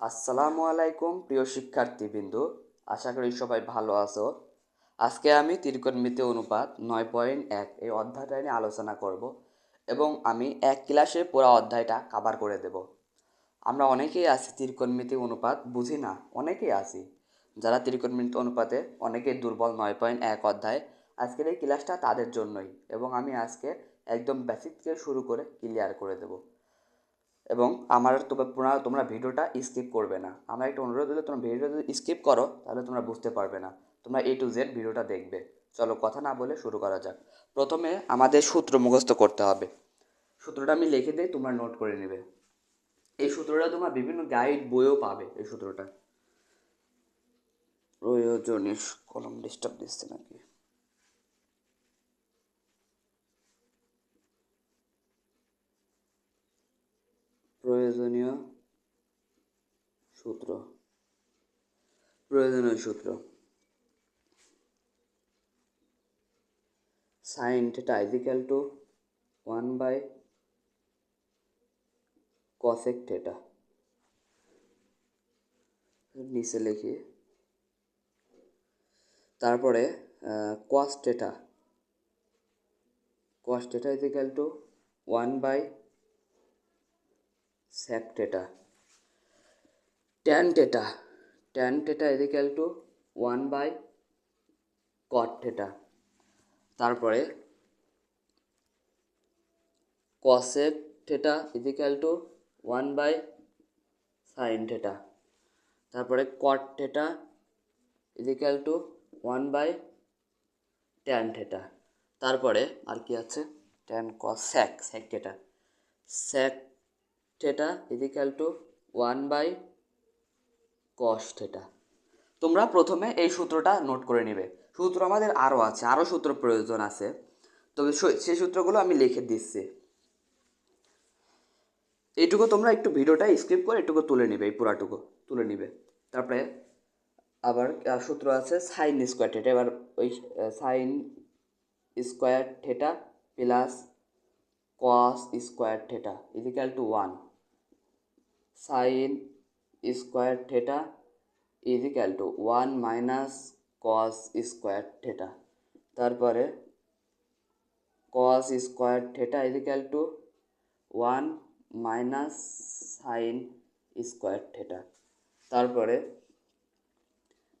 আসসালামু আলাইকুম, প্রিয় শিক্ষার্থীবৃন্দ। আশা করি সবাই ভালো আছো। আজকে আমি ত্রিকোণমিতি অনুপাত নয় পয়েন্ট এক এই অধ্যায়টা নিয়ে আলোচনা করব এবং আমি এক ক্লাসে পুরো অধ্যায়টা কাভার করে দেব। আমরা অনেকেই আছি ত্রিকোণমিতি অনুপাত, বুঝি না? অনেকেই আছি। যারা ত্রিকোণমিতি অনুপাতে অনেকেই দুর্বল নয় পয়েন্ট এক অধ্যায়। আজকের এই ক্লাসটা তাদের জন্যই এবং আমি আজকে একদম বেসিক থেকে শুরু করে ক্লিয়ার করে দেবো। এবং আমার তোমরা তোমরা ভিডিওটা স্কিপ করবে না। আমার একটা অনুরোধ হলে তোমরা ভিডিওটা যদি স্কিপ করো, তাহলে তোমরা বুঝতে পারবে না। তোমরা এ টু জেড ভিডিওটা দেখবে। চলো কথা না বলে শুরু করা যাক। প্রথমে আমাদের সূত্র মুখস্থ করতে হবে। সূত্রটা আমি লিখে দিই তোমরা নোট করে নেবে। এই সূত্রটা তোমরা বিভিন্ন গাইড বইও পাবে এই সূত্রটা। প্রয়োজনীয় কলম ডিস্টার্ব দিচ্ছে নাকি? প্রয়োজনীয় সূত্র। প্রয়োজনীয় সূত্র। Sine theta is equal to one by cosec theta নিচে লিখি। তারপরে cos theta cos theta is equal to one by theta tan theta tan theta is equal to 1 by cot theta তারপরে cosec theta is equal to 1 by sin theta তারপরে cot theta is equal to 1 by tan theta তারপরে আর কি আছে tan cos sec sec theta sec theta is equal to one by cos theta তোমরা প্রথমে এই সূত্রটা নোট করে নেবে। সূত্র আমাদের আরও আছে আরও সূত্র প্রয়োজন আছে। তবে সেই সূত্রগুলো আমি লিখে দিচ্ছি। এইটুকু তোমরা একটু ভিডিওটা স্কিপ করে একটুকু তুলে নিবে, এই পুরাটুকু তুলে নিবে। তারপরে আবার সূত্র আছে সাইন স্কোয়ার থেটা এবার ওই sine square theta plus cos square theta is equal to one sine square theta is equal to one minus cos square theta তারপরে cos square theta is equal to one minus sine square theta তারপরে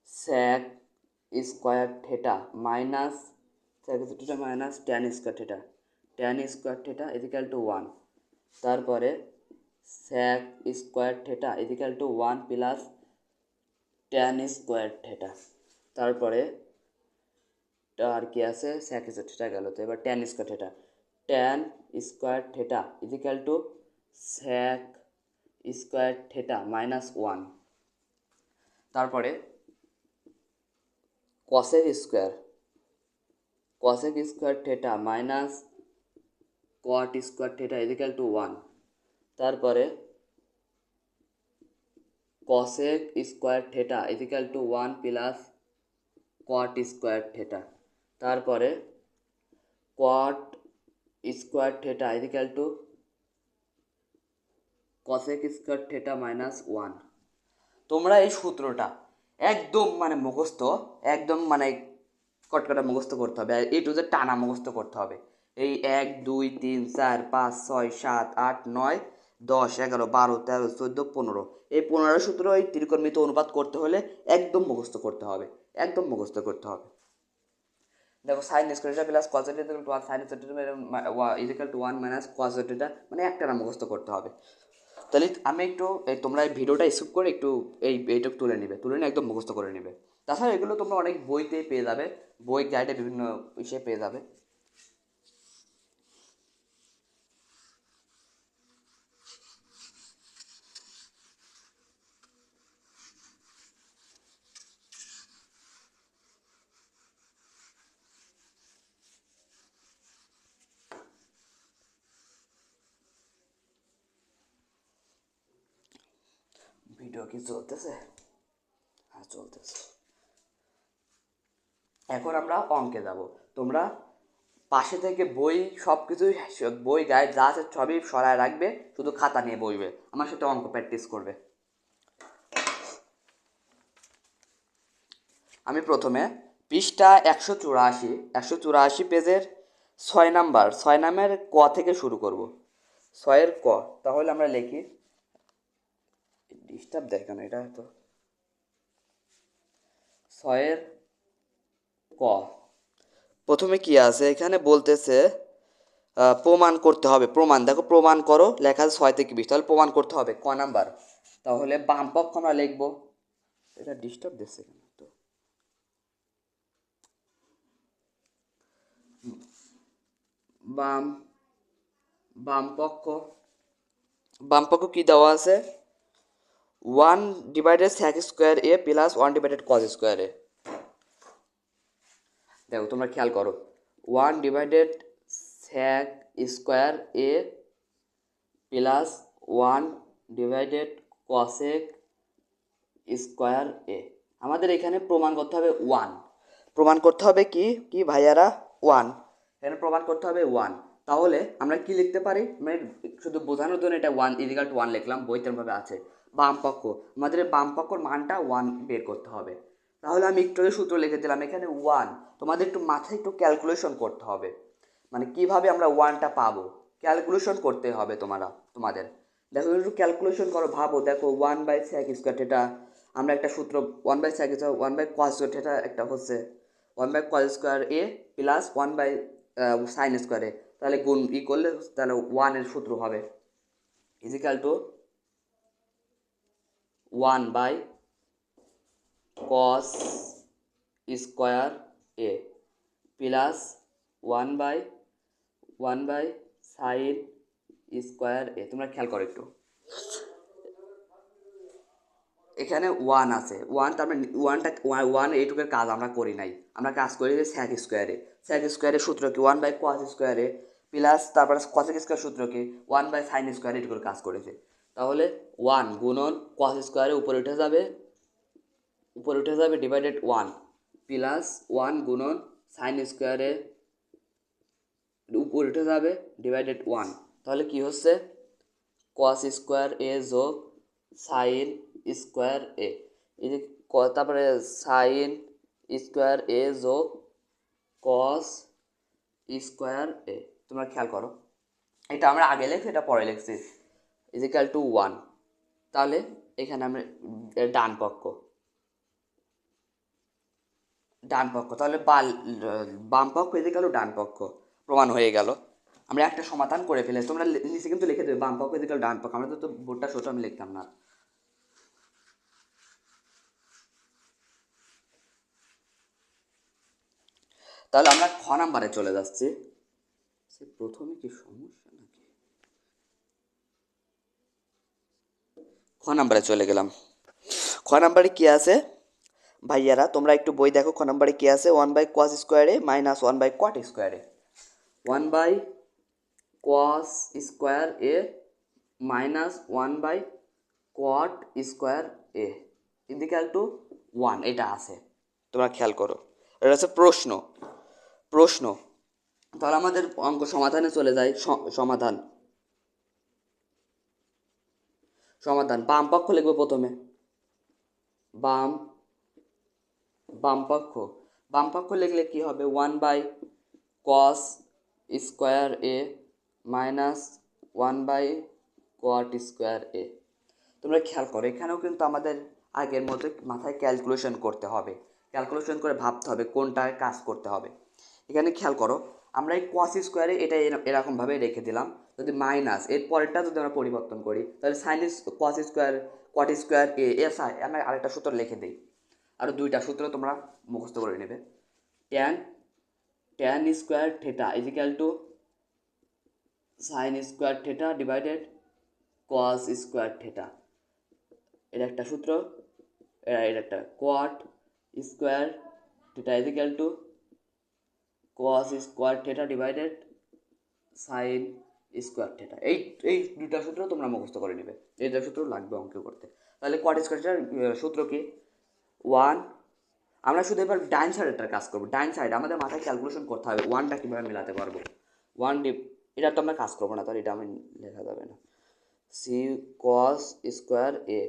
sec square theta minus sec theta minus tan square theta tan square theta is equal to one তারপরে sec square theta is equal to one plus tan square theta তারপরে আর কি আছে? Sec square theta গেল। তো এবার tan square theta tan square theta is equal to sec square theta minus one তারপরে cosec square cosec square theta minus cot square theta is equal to one তারপরে cosec square theta is equal to one plus cot square theta তারপরে cot square theta is equal to cosec square theta minus one তোমরা এই সূত্রটা একদম মানে মুখস্থ, একদম মানে কটকটা মুখস্থ করতে হবে। এই টু টানা মুখস্থ করতে হবে। এই এক, দুই, তিন, চার, পাঁচ, ছয়, সাত, আট, নয় দশ, এগারো, বারো, তেরো, চোদ্দ, পনেরো। এই পনেরো সূত্র এই ত্রিকোণমিতি অনুপাত করতে হলে একদম মুখস্থ করতে হবে, একদম মুখস্থ করতে হবে। দেখো সাইন স্কোয়ারটা plus cos theta to one sine is equal to one minus cos theta মানে একটা না মুখস্থ করতে হবে। তাহলে আমি একটু তোমরা এই ভিডিওটা স্কিপ করে একটু এই, এইটুকু তুলে নিবে, তুলে নিয়ে একদম মুখস্থ করে নিবে। তাছাড়া এগুলো তোমরা অনেক বইতে পেয়ে যাবে, বই গাইডে বিভিন্ন ইসে পেয়ে যাবে। কি চলতেছে? হ্যাঁ চলতেছে। এখন আমরা অঙ্কে যাব। তোমরা পাশে থেকে বই সব কিছুই বই গায়ে যা আছে সবই সরায় রাখবে, শুধু খাতা নিয়ে বইবে। আমার সাথে অঙ্ক প্র্যাকটিস করবে। আমি প্রথমে পৃষ্ঠা একশো চুরাশি একশো চুরাশি পেজের ছয় নাম্বার, ছয় নামের ক থেকে শুরু করব। ছয়ের ক, তাহলে আমরা লিখি ডিস্টার্ব দেয় কেন? এটা তো ছয়ের ক। প্রথমে কি আছে? এখানে বলতেছে প্রমাণ করতে হবে। প্রমাণ, দেখো, প্রমাণ করো, লেখা আছে ছয় থেকে বিশ। তাহলে প্রমাণ করতে হবে, ক নাম্বার? তাহলে বাম পক্ষ আমরা লিখব। এটা ডিস্টার্ব দিচ্ছে তো? বাম বাম পক্ষ। বাম পক্ষ কি দেওয়া আছে? One divided sec square A plus one divided cos square A দেখো, তোমরা খেয়াল করো। One divided sec square A plus one divided cosec square A আমাদের এখানে প্রমাণ করতে হবে ওয়ান প্রমাণ করতে হবে কি? কি ভাইয়ারা? ওয়ান এখানে প্রমাণ করতে হবে ওয়ান তাহলে আমরা কি লিখতে পারি? মানে শুধু বোঝানোর জন্য এটা ওয়ান ইজিকাল টু ওয়ান লিখলাম বইতেরভাবে আছে। বাম পক্ষ আমাদের এই বাম পক্ষর মানটা ওয়ান বের করতে হবে। তাহলে আমি একটু সূত্র লিখে দিলাম, এখানে ওয়ান তোমাদের একটু মাথায় একটু ক্যালকুলেশন করতে হবে। মানে কীভাবে আমরা ওয়ানটা পাবো? ক্যালকুলেশন করতে হবে তোমারা, তোমাদের। দেখো, একটু ক্যালকুলেশন করো, ভাবো। দেখো ওয়ান বাই স্যাক স্কোয়ার এটা আমরা একটা সূত্র one by sec square one by cos square এটা একটা হচ্ছে। One by cos square A plus one by sine স্কোয়ারে তাহলে গুণ, ই করলে তাহলে ওয়ানের সূত্র হবে। Is equal to one by cos square A plus one by one by sine square A. তোমরা খেয়াল করো একটু। এখানে ওয়ান আছে। ওয়ান তার মানে ওয়ানটা, ওয়ান এইটুকের কাজ আমরা করি নাই। আমরা কাজ করি যে স্যাক স্কোয়ারে স্যাক স্কোয়ারের সূত্র কি? ওয়ান বাই কস স্কোয়ারে প্লাস তারপরে কসেক স্কোয়ার সূত্র কি? ওয়ান বাই সাইন স্কোয়ারে এইটুকুর কাজ করেছে। তাহলে ওয়ান গুণন কস স্কোয়ারে উপরে উঠে যাবে, উপরে উঠে যাবে ডিভাইডেড ওয়ান প্লাস ওয়ান গুণন সাইন স্কোয়ারে উপরে উঠে যাবে ডিভাইডেড ওয়ান তাহলে কি হচ্ছে? কস স্কোয়ার এ যোগ সাইন স্কোয়ার এ এই যে তারপরে সাইন স্কোয়ার এ যোগ কস স্কোয়ার এ তোমরা খেয়াল করো। এটা আমরা আগে লিখছি, এটা পরে লিখছি। ইজিক্যাল টু ওয়ান তাহলে এখানে আমরা ডান পক্ষ। ডান পক্ষ। তাহলে বাল, বাম পক্ষ ইজিক্যাল ডান পক্ষ। প্রমাণ হয়ে গেল। আমরা একটা সমাধান করে ফেলে তোমরা নিচে কিন্তু লিখে দেবে, বাম পক্ষ ইজিক্যাল ডান পক্ষ। আমরা তো বোর্ডটা ছোট আমি লিখতাম না। তাহলে আমরা খ নাম্বারে চলে যাচ্ছি। সে প্রথমে কি সমস্যা নাকি? খ নাম্বারে চলে গেলাম। খ নাম্বারে কি আছে? ভাইয়ারা, তোমরা একটু বই দেখো, খ নাম্বারে কি আছে? ওয়ান বাই কস স্কোয়ারে মাইনাস ওয়ান বাই কট স্কোয়ারে। One by cos square A minus one by cot square A. Is equal to one এটা আছে। তোমরা খেয়াল করো। এটা হচ্ছে প্রশ্ন। প্রশ্ন। তাহলে আমাদের অঙ্ক সমাধানে চলে যায় সমাধান। সমাধান। বাম পক্ষ লিখব প্রথমে। বাম বাম পক্ষ। বাম পক্ষ লিখলে কি হবে? One by cos square A minus one by cot square A. তোমরা খেয়াল করো, এখানেও কিন্তু আমাদের আগের মতো মাথায় ক্যালকুলেশন করতে হবে। ক্যালকুলেশন করে ভাবতে হবে কোনটায় কাজ করতে হবে। এখানে খেয়াল করো, আমরা এই কস স্কোয়ারে এটা এর- এরকমভাবে রেখে দিলাম। যদি মাইনাস এর পরেরটা যদি আমরা পরিবর্তন করি, তাহলে sine cos square cot square A S I আমরা আরেকটা সূত্র লিখে দিই। আরও দুইটা সূত্র তোমরা মুখস্থ করে নেবে। Tan tan square theta is equal to sine square theta divided cos square theta এটা একটা সূত্র এটা একটা cot square theta is equal to cos square theta divided sine square theta এই এই দুটা সূত্র তোমরা মুখস্থ করে নেবে। এই দুটা সূত্র লাগবে অঙ্ক করতে তাহলে কোয়াট স্কোয়ার সূত্র কি? ওয়ান আমরা শুধু এবার ডাইন সাইডেরটার কাজ করব। ডাইন সাইড, আমাদের মাথায় ক্যালকুলেশন করতে হবে। ওয়ানটা কীভাবে মেলাতে পারব? ওয়ান ডি এটা তো আমরা কাজ করব না, তাহলে এটা আমি লেখা যাবে না। See cos square A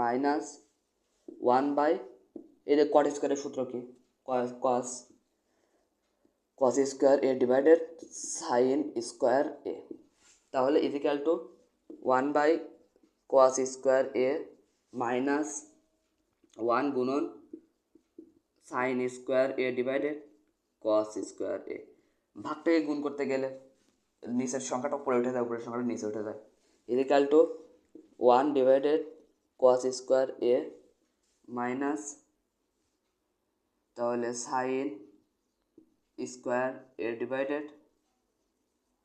minus one by যে কট স্কোয়ারের সূত্র কি? Cos cos square A divided sine square A তাহলে is equal to one by cos square A minus one গুণন sine square A divided cos square A ভাগটাকে গুণ করতে গেলে নিচের সংখ্যাটা উপরে উঠে যায়, উপরের সংখ্যাটা নিচে উঠে যায়। Is equal to one divided cos square A minus তাহলে sine square A divided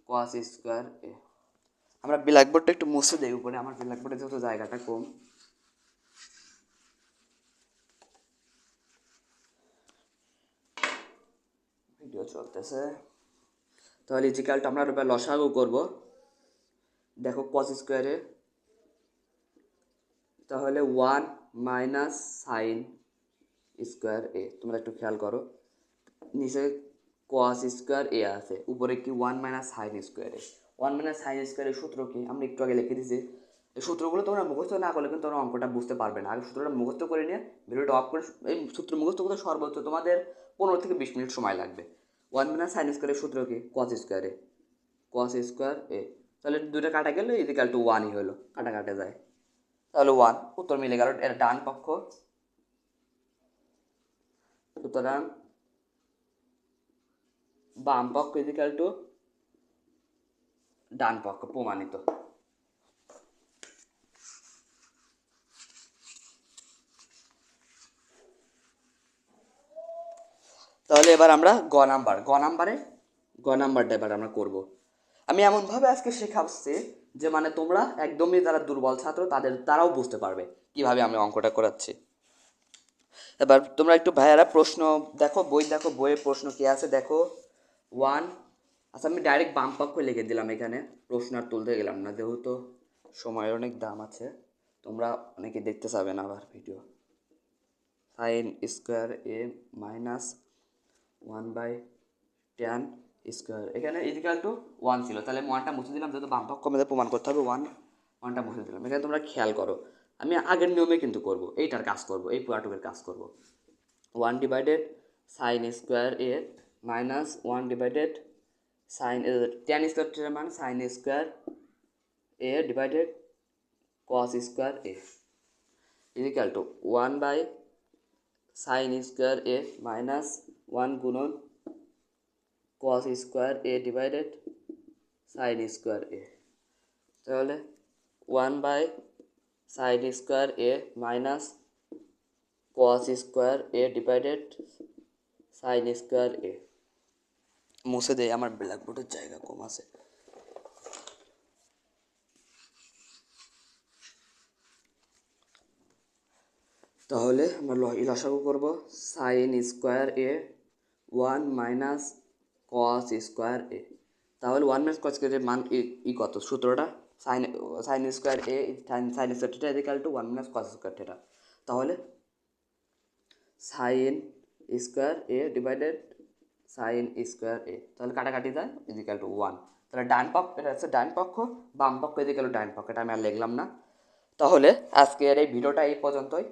cos square A আমরা ব্ল্যাকবোর্ডটা একটু মুছে দিই উপরে, আমার ব্ল্যাকবোর্ডে যেহেতু জায়গাটা কম। ভিডিও চলতেছে। তাহলে ইজিক্যালটা আমরা এবার লসাগু করব। দেখো কস স্কোয়ারে তাহলে one minus sine square A তোমরা একটু খেয়াল করো। নিচে কস স্কোয়ার এ আছে, উপরে কি one minus sine square A one minus sine স্কোয়ারের সূত্র কি আমরা একটু আগে লিখে দিয়েছি। এই সূত্রগুলো তোমরা মুখস্থ না করলে কিন্তু তোমরা অঙ্কটা বুঝতে পারবে না। আগে সূত্রটা মুখস্থ করে নিয়ে ভিডিওটা অফ করে এই সূত্র মুখস্থ করতে সর্বোচ্চ তোমাদের পনেরো থেকে বিশ মিনিট সময় লাগবে। ওয়ান মাইনাস সাইন স্কোয়ারের সূত্র কি কস স্কোয়ারে কস স্কোয়ার এ। তাহলে দুটো কাটা গেলে ইদিকাল টু ওয়ানই হলো। কাটা কাটা যায়। তাহলে ওয়ান উত্তর মিলে গেল এর ডান পক্ষ। সুতরাং বাম পক্ষ ইজিক্যাল টু ডান পক্ষ, প্রমাণিত। তাহলে এবার আমরা গ নাম্বার, গ নাম্বারে, গ নাম্বারটা এবার আমরা করব। আমি এমনভাবে আজকে শেখাচ্ছি যে মানে তোমরা একদমই যারা দুর্বল ছাত্র, তাদের, তারাও বুঝতে পারবে কীভাবে আমি অঙ্কটা করাচ্ছি। এবার তোমরা একটু ভাইয়ারা প্রশ্ন দেখো, বই দেখো, বইয়ের প্রশ্ন কি আছে দেখো? ওয়ান আচ্ছা আমি ডাইরেক্ট বাম পক্ষ লিখে দিলাম এখানে। প্রশ্ন আর তুলতে গেলাম না, যেহেতু সময়ের অনেক দাম আছে, তোমরা অনেকে দেখতে চাবে না আবার video sine square A minus one by tan square এখানে ইজিক্যাল টু ওয়ান ছিল, তাহলে আমি ওয়ানটা মুছে দিলাম, যেহেতু বাম পক্ষ আমাদের প্রমাণ করতে হবে ওয়ান ওয়ানটা মুছে দিলাম। এখানে তোমরা খেয়াল করো, আমি আগের নিয়মে কিন্তু করব, এইটার কাজ করব, এই পুরাটুকের কাজ করব। One divided sine square A minus one divided sine tan square মানে sine square A divided cos square A is equal to one by sine square A minus one গুণন cos square A divided sine square A তাহলে one by sine square A minus cos square A divided sine square A মুছে দেয়, আমার ব্ল্যাকবোর্ডের জায়গা কম আছে। তাহলে আমরা লসাগু করব। Sine square A one minus cos square A তাহলে ওয়ান মাইনাস কস স্কোয়ারের মান ই কত? সূত্রটা? Sine sine square A sine sine square theta to one minus cos square theta তাহলে sine square A divided sine square A তাহলে কাটাকাটি যায় ইজিক্যাল টু ওয়ান তাহলে ডান পক্ষ এটা হচ্ছে ডান পক্ষ, বাম পক্ষ ইজিক্যাল টু ডান পক্ষ, এটা আমি আর লিখলাম না। তাহলে আজকের এই ভিডিওটা এই পর্যন্তই।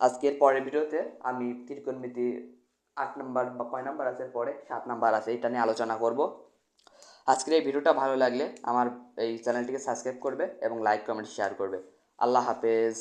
আজকের পরের ভিডিওতে আমি ত্রিকোণমিতি আট নাম্বার বা কয় নাম্বার আছে পরে? সাত নাম্বার আছে, এটা নিয়ে আলোচনা করব। আজকের এই ভিডিওটা ভালো লাগলে আমার এই চ্যানেলটিকে সাবস্ক্রাইব করবে এবং লাইক কমেন্ট শেয়ার করবে। আল্লাহ হাফেজ।